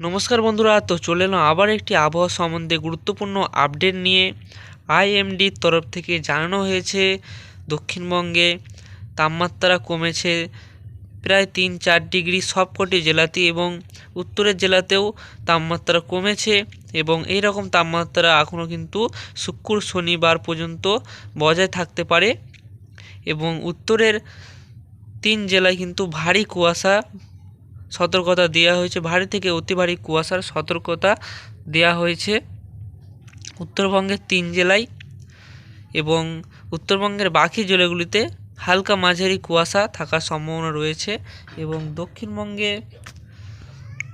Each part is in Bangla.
নমস্কার বন্ধুরা, তো চলে এলাম আবার একটি আবহাওয়া সম্বন্ধে গুরুত্বপূর্ণ আপডেট নিয়ে। আইএমডির তরফ থেকে জানানো হয়েছে, দক্ষিণবঙ্গে তাপমাত্রা কমেছে প্রায় তিন চার ডিগ্রি সবকটি জেলাতে এবং উত্তরের জেলাতেও তাপমাত্রা কমেছে এবং এই রকম তাপমাত্রা এখনও কিন্তু শুক্র, শনিবার পর্যন্ত বজায় থাকতে পারে এবং উত্তরের তিন জেলায় কিন্তু ভারী কুয়াশা সতর্কতা দেওয়া হয়েছে। ভারী থেকে অতি ভারী কুয়াশার সতর্কতা দেওয়া হয়েছে। উত্তরবঙ্গের তিন জেলায় এবং উত্তরবঙ্গের বাকি জেলাগুলিতে হালকা মাঝারি কুয়াশা থাকার সম্ভাবনা রয়েছে এবং দক্ষিণবঙ্গে,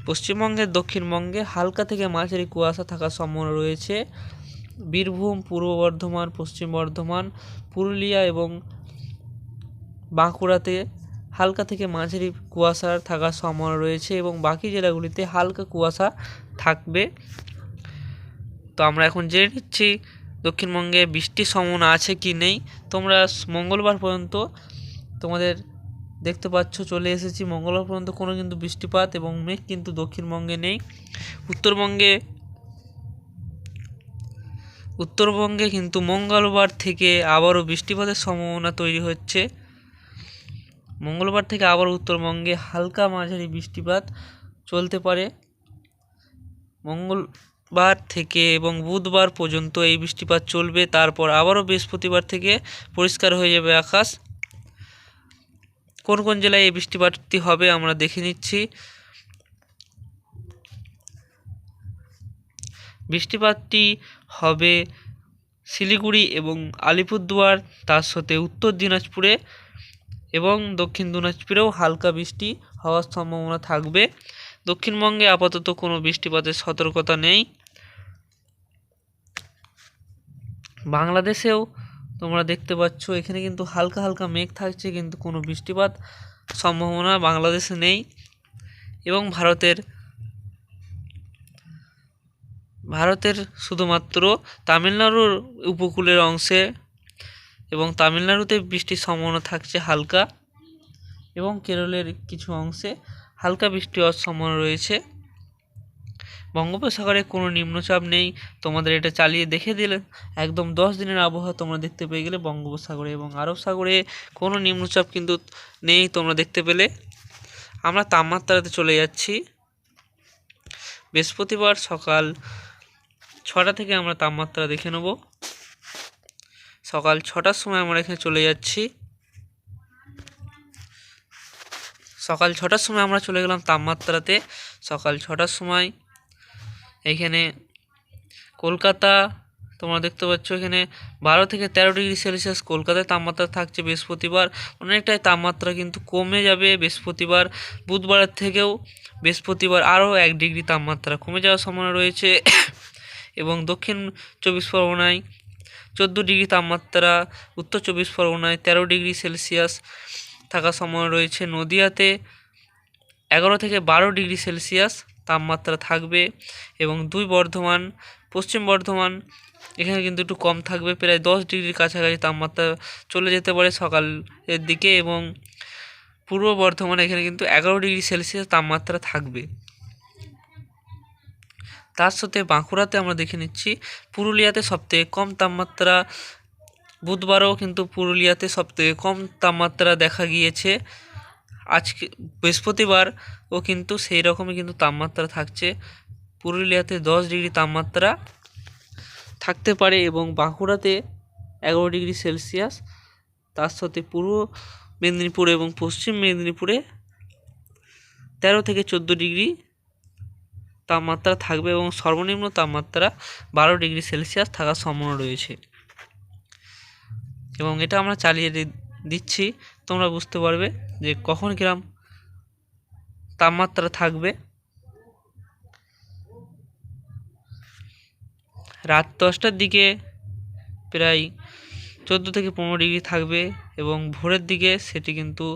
পশ্চিমবঙ্গের দক্ষিণবঙ্গে হালকা থেকে মাঝারি কুয়াশা থাকার সম্ভাবনা রয়েছে। বীরভূম, পূর্ব বর্ধমান, পশ্চিম বর্ধমান, পুরুলিয়া এবং বাঁকুড়াতে হালকা থেকে মাঝারি কুয়াশা থাকার সম্ভাবনা রয়েছে এবং বাকি জেলাগুলিতে হালকা কুয়াশা থাকবে। তো আমরা এখন জেনে নিচ্ছি দক্ষিণবঙ্গে বৃষ্টির সম্ভাবনা আছে কি নেই। তোমরা মঙ্গলবার পর্যন্ত তোমাদের দেখতে পাচ্ছ, চলে এসেছি। মঙ্গলবার পর্যন্ত কোনো কিন্তু বৃষ্টিপাত এবং মেঘ কিন্তু দক্ষিণবঙ্গে নেই। উত্তরবঙ্গে উত্তরবঙ্গে কিন্তু মঙ্গলবার থেকে আবারও বৃষ্টিপাতের সম্ভাবনা তৈরি হচ্ছে। মঙ্গলবার থেকে আবার উত্তরবঙ্গে হালকা মাঝারি বৃষ্টিপাত চলতে পারে। মঙ্গলবার থেকে এবং বুধবার পর্যন্ত এই বৃষ্টিপাত চলবে। তারপর আবারও বৃহস্পতিবার থেকে পরিষ্কার হয়ে যাবে আকাশ। কোন কোন জেলায় এই বৃষ্টিপাতটি হবে আমরা দেখে নিচ্ছি। বৃষ্টিপাতটি হবে শিলিগুড়ি এবং আলিপুরদুয়ার, তার সাথে উত্তর দিনাজপুরে এবং দক্ষিণ দিনাজপুরেও হালকা বৃষ্টি হওয়ার সম্ভাবনা থাকবে। দক্ষিণবঙ্গে আপাতত কোনো বৃষ্টিপাতের সতর্কতা নেই। বাংলাদেশেও তোমরা দেখতে পাচ্ছ, এখানে কিন্তু হালকা হালকা মেঘ থাকছে, কিন্তু কোনো বৃষ্টিপাত সম্ভাবনা বাংলাদেশে নেই। এবং ভারতের ভারতের শুধুমাত্র তামিলনাড়ুর উপকূলের অংশে এবং তামিলনাড়ুতে বৃষ্টির সম্ভাবনা থাকছে হালকা এবং কেরলের কিছু অংশে হালকা বৃষ্টি হওয়ার সম্ভাবনা রয়েছে। বঙ্গোপসাগরে কোনো নিম্নচাপ নেই। তোমাদের এটা চালিয়ে দেখে দিলে একদম দশ দিনের আবহাওয়া তোমরা দেখতে পেয়ে গেলে বঙ্গোপসাগরে এবং আরব সাগরে কোনো নিম্নচাপ কিন্তু নেই তোমরা দেখতে পেলে। আমরা তাপমাত্রাতে চলে যাচ্ছি। বৃহস্পতিবার সকাল ছটা থেকে আমরা তাপমাত্রা দেখে নেব। সকাল ছটার সময় আমরা এখানে চলে যাচ্ছি। সকাল ছটার সময় আমরা চলে গেলাম তাপমাত্রাতে। সকাল ছটার সময় এইখানে কলকাতা, তোমরা দেখতে পাচ্ছ এখানে বারো থেকে তেরো ডিগ্রি সেলসিয়াস। কলকাতায় তাপমাত্রা থাকছে বৃহস্পতিবার। অনেকটাই তাপমাত্রা কিন্তু কমে যাবে বৃহস্পতিবার। বুধবারের থেকেও বৃহস্পতিবার আরও এক ডিগ্রি তাপমাত্রা কমে যাওয়ার সম্ভাবনা রয়েছে। এবং দক্ষিণ চব্বিশ পরগনায় চোদ্দ ডিগ্রি তাপমাত্রা, উত্তর চব্বিশ পরগনায় তেরো ডিগ্রি সেলসিয়াস থাকার সময় রয়েছে। নদিয়াতে এগারো থেকে বারো ডিগ্রি সেলসিয়াস তাপমাত্রা থাকবে এবং দুই বর্ধমান, পশ্চিম বর্ধমান এখানে কিন্তু একটু কম থাকবে। প্রায় দশ ডিগ্রির কাছাকাছি তাপমাত্রা চলে যেতে পারে সকালের দিকে এবং পূর্ব বর্ধমান এখানে কিন্তু এগারো ডিগ্রি সেলসিয়াস তাপমাত্রা থাকবে। তার সাথে বাঁকুড়াতে আমরা দেখে নিচ্ছি, পুরুলিয়াতে সবথেকে কম তাপমাত্রা, বুধবারও কিন্তু পুরুলিয়াতে সবথেকে কম তাপমাত্রা দেখা গিয়েছে। আজকে বৃহস্পতিবার ও কিন্তু সেই রকমই কিন্তু তাপমাত্রা থাকছে। পুরুলিয়াতে দশ ডিগ্রি তাপমাত্রা থাকতে পারে এবং বাঁকুড়াতে এগারো ডিগ্রি সেলসিয়াস। তার সাথে পূর্ব মেদিনীপুর এবং পশ্চিম মেদিনীপুরে তেরো থেকে চোদ্দ ডিগ্রি তাপমাত্রা থাকবে এবং সর্বনিম্ন তাপমাত্রা বারো ডিগ্রি সেলসিয়াস থাকার সম্ভাবনা রয়েছে। এবং এটা আমরা চালিয়ে দিচ্ছি। তোমরা বুঝতে পারবে যে কখন কিরম তাপমাত্রা থাকবে। রাত দশটার দিকে প্রায় চোদ্দ থেকে পনেরো ডিগ্রি থাকবে এবং ভোরের দিকে সেটি কিন্তু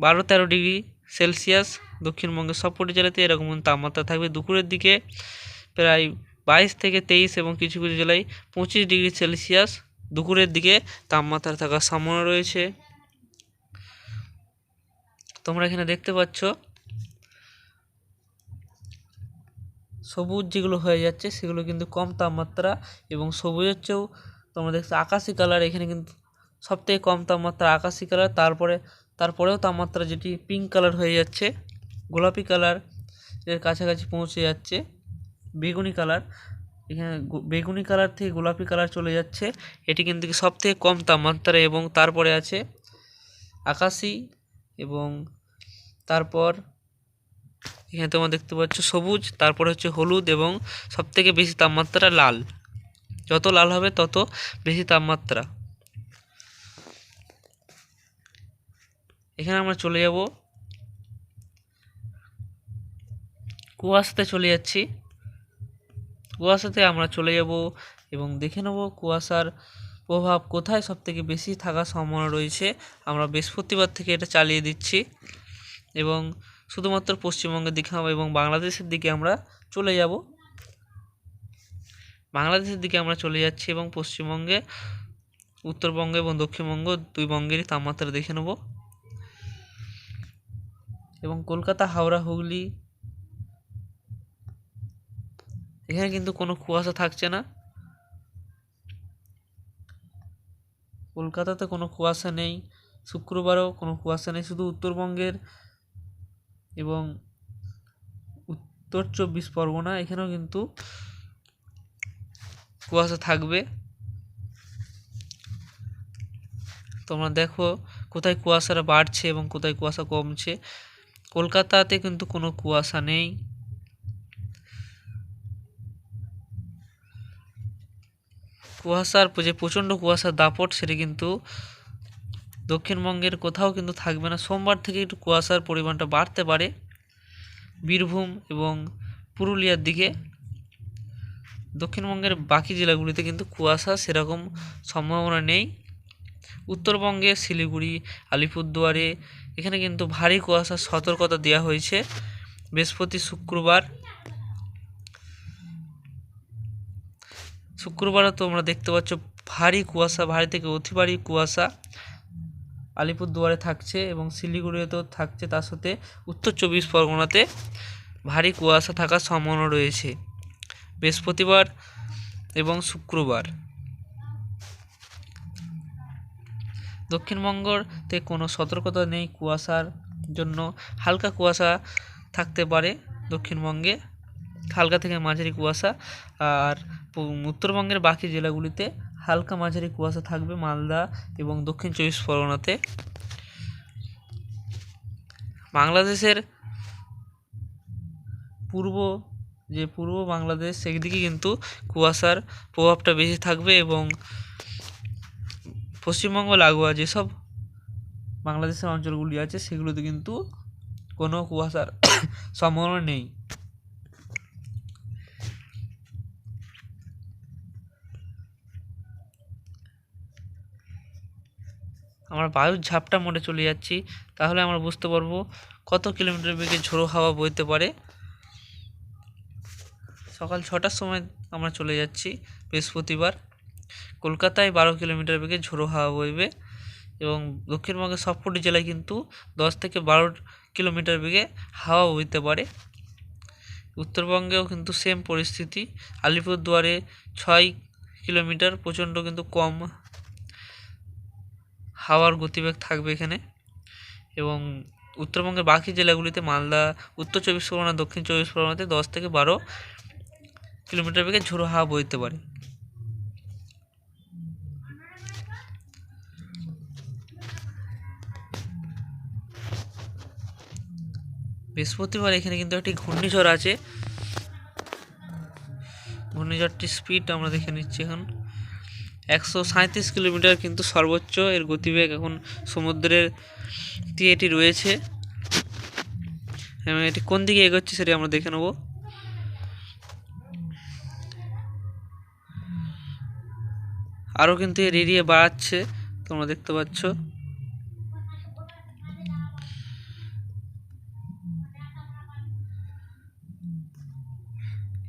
বারো তেরো ডিগ্রি সেলসিয়াস, দক্ষিণবঙ্গের সবকটি জেলাতে এরকম তাপমাত্রা থাকবে। দুপুরের দিকে প্রায় বাইশ থেকে তেইশ এবং কিছু কিছু জেলায় পঁচিশ ডিগ্রি সেলসিয়াস। দুপুরের দিকে তাপমাত্রা থাকার সম্ভাবনা রয়েছে। তোমরা এখানে দেখতে পাচ্ছ, সবুজ যেগুলো হয়ে যাচ্ছে সেগুলো কিন্তু কম তাপমাত্রা এবং সবুজের চেয়েও তোমরা দেখছ আকাশি কালার, এখানে কিন্তু সবথেকে কম তাপমাত্রা আকাশি কালার। তারপরে তারপরেও তাপমাত্রা যেটি পিঙ্ক কালার হয়ে যাচ্ছে, গোলাপি কালারের কাছাকাছি পৌঁছে যাচ্ছে, বেগুনি কালার এখানে বেগুনি কালার থেকে গোলাপি কালার চলে যাচ্ছে। এটি কিন্তু সব থেকে কম তাপমাত্রা এবং তারপরে আছে আকাশি এবং তারপর এখানে তোমরা দেখতে পাচ্ছ সবুজ, তারপরে হচ্ছে হলুদ এবং সবথেকে বেশি তাপমাত্রা লাল। যত লাল হবে তত বেশি তাপমাত্রা এখানে আমরা চলে যাব। কুয়াশাতে চলে যাচ্ছি। কুয়াশাতে আমরা চলে যাব এবং দেখে নেব কুয়াশার প্রভাব কোথায়। সবথেকে বেশি থাকার সম্ভাবনা রয়েছে। আমরা বৃহস্পতিবার থেকে এটা চালিয়ে দিচ্ছি এবং শুধুমাত্র পশ্চিমবঙ্গের দিকে এবং বাংলাদেশের দিকে আমরা চলে যাব। বাংলাদেশের দিকে আমরা চলে যাচ্ছি এবং পশ্চিমবঙ্গে, উত্তরবঙ্গ এবং দক্ষিণবঙ্গ দুই বঙ্গেরই তাপমাত্রা দেখে নেব। এবং কলকাতা, হাওড়া, হুগলি, এখানে কিন্তু কোনো কুয়াশা থাকছে না। কলকাতাতে কোনো কুয়াশা নেই, শুক্রবারও কোনো কুয়াশা নেই, শুধু উত্তরবঙ্গের এবং উত্তর চব্বিশ পরগনা, এখানেও কিন্তু কুয়াশা থাকবে। তোমরা দেখো কোথায় কুয়াশাটা বাড়ছে এবং কোথায় কুয়াশা কমছে। কলকাতাতে কিন্তু কোনো কুয়াশা নেই। কুয়াশার যে প্রচণ্ড কুয়াশার দাপট সেটা কিন্তু দক্ষিণবঙ্গের কোথাও কিন্তু থাকবে না। সোমবার থেকে একটু কুয়াশার পরিমাণটা বাড়তে পারে। বীরভূম এবং পুরুলিয়ার দিকে দক্ষিণবঙ্গের বাকি জেলাগুলিতে কিন্তু কুয়াশা সেরকম সম্ভাবনা নেই। উত্তরবঙ্গে শিলিগুড়ি, আলিপুরদুয়ারে এখানে কিন্তু ভারী কুয়াশার সতর্কতা দেওয়া হয়েছে। বৃহস্পতি শুক্রবার। শুক্রবারও তোমরা দেখতে পাচ্ছ ভারী কুয়াশা, ভারী থেকে অতি ভারী কুয়াশা আলিপুরদুয়ারে থাকছে এবং শিলিগুড়িতেও থাকছে। তার সাথে উত্তর চব্বিশ পরগনাতে ভারী কুয়াশা থাকার সম্ভাবনা রয়েছে। বৃহস্পতিবার এবং শুক্রবার। দক্ষিণবঙ্গতে কোনো সতর্কতা নেই কুয়াশার জন্য। হালকা কুয়াশা থাকতে পারে দক্ষিণবঙ্গে, হালকা থেকে মাঝারি কুয়াশা। আর উত্তরবঙ্গের বাকি জেলাগুলিতে হালকা মাঝারি কুয়াশা থাকবে মালদা এবং দক্ষিণ চব্বিশ পরগনাতে। বাংলাদেশের পূর্ব, যে পূর্ব বাংলাদেশ, সেদিকে কিন্তু কুয়াশার প্রভাবটা বেশি থাকবে এবং পশ্চিমবঙ্গ, লাগোয়া যেসব বাংলাদেশের অঞ্চলগুলি আছে, সেগুলোতে কিন্তু কোনো কুয়াশার সম্ভাবনা নেই। আমরা বায়ুর ঝাপটা মোড়ে চলে যাচ্ছি, তাহলে আমরা বুঝতে পারব কত কিলোমিটার বেগে ঝোড়ো হাওয়া বইতে পারে। সকাল ছটার সময় আমরা চলে যাচ্ছি, বৃহস্পতিবার। কলকাতায় বারো কিলোমিটার বেগে ঝোড়ো হাওয়া বইবে এবং দক্ষিণবঙ্গের সবকটি জেলায় কিন্তু দশ থেকে বারো কিলোমিটার বেগে হাওয়া বইতে পারে। উত্তরবঙ্গেও কিন্তু সেম পরিস্থিতি। আলিপুরদুয়ারে ছয় কিলোমিটার প্রচণ্ড কিন্তু কম হাওয়ার গতিবেগ থাকবে এখানে এবং উত্তরবঙ্গের বাকি জেলাগুলিতে মালদা, উত্তর চব্বিশ পরগনা, দক্ষিণ চব্বিশ পরগনাতে দশ থেকে বারো কিলোমিটার বেগে ঝোড়ো হাওয়া বইতে পারে। বৃহস্পতিবার এখানে কিন্তু একটি ঘূর্ণিঝড় আছে। ঘূর্ণিঝড়টির স্পিড আমরা দেখে নিচ্ছি এখন। একশো সাঁইত্রিশ কিলোমিটার কিন্তু সর্বোচ্চ, এর গতিবেগ এখন সমুদ্রের দিয়ে এটি রয়েছে। এবং এটি কোন দিকে এগোচ্ছে সেটি আমরা দেখে নেব। আরও কিন্তু এর এরিয়া বাড়াচ্ছে, তোমরা দেখতে পাচ্ছ।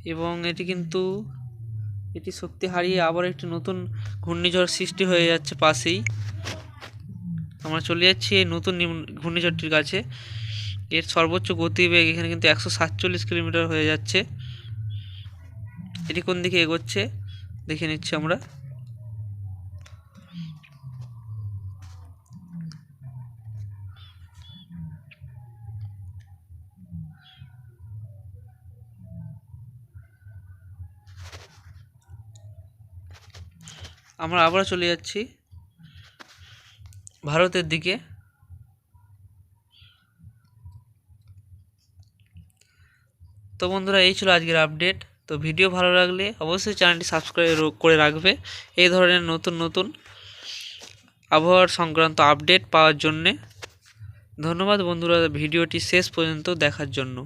এবং এটি কিন্তু, এটি শক্তি হারিয়ে আবার একটি নতুন ঘূর্ণিঝড় সৃষ্টি হয়ে যাচ্ছে পাশেই। আমরা চলে যাচ্ছি এই নতুন ঘূর্ণিঝড়টির কাছে। এর সর্বোচ্চ গতিবেগ এখানে কিন্তু একশো সাতচল্লিশ কিলোমিটার হয়ে যাচ্ছে। এটি কোন দিকে এগোচ্ছে? দেখে নিচ্ছি আমরা। আমরা আবার চলে যাচ্ছি ভারতের দিকে। তো বন্ধুরা, এই ছিল আজকের আপডেট তো ভিডিও ভালো লাগলে অবশ্যই চ্যানেলটি সাবস্ক্রাইব করে রাখবে। এই ধরনের নতুন নতুন আবহাওয়ার সংক্রান্ত আপডেট পাওয়ার জন্যে। ধন্যবাদ বন্ধুরা ভিডিওটি শেষ পর্যন্ত দেখার জন্য।